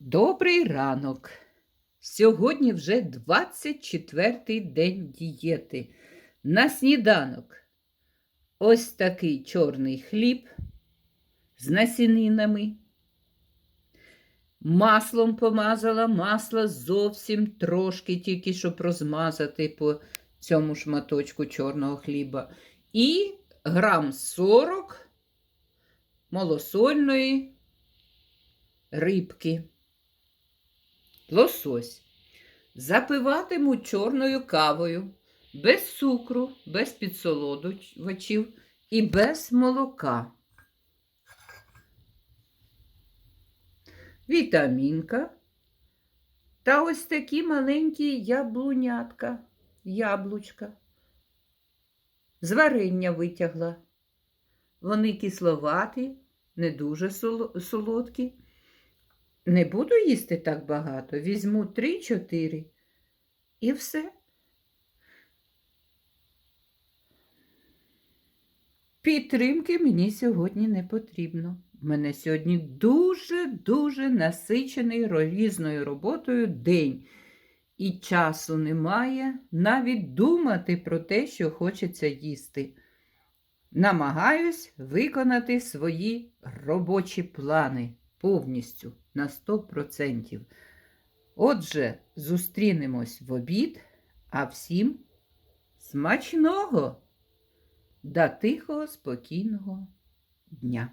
Добрий ранок. Сьогодні вже 24-й день дієти. На сніданок ось такий чорний хліб з насінинами. Маслом помазала, масла зовсім трошки, тільки щоб розмазати по цьому шматочку чорного хліба. І грам 40 малосольної рибки. Лосось. Запиватиму чорною кавою, без цукру, без підсолодувачів і без молока. Вітамінка. Та ось такі маленькі яблунятка, яблучка. З варення витягла. Вони кисловаті, не дуже солодкі. Не буду їсти так багато. Візьму 3-4 і все. Підтримки мені сьогодні не потрібно. У мене сьогодні дуже-дуже насичений різною роботою день. І часу немає навіть думати про те, що хочеться їсти. Намагаюсь виконати свої робочі плани повністю на 100%. Отже, зустрінемось в обід, а всім смачного та тихого, спокійного дня.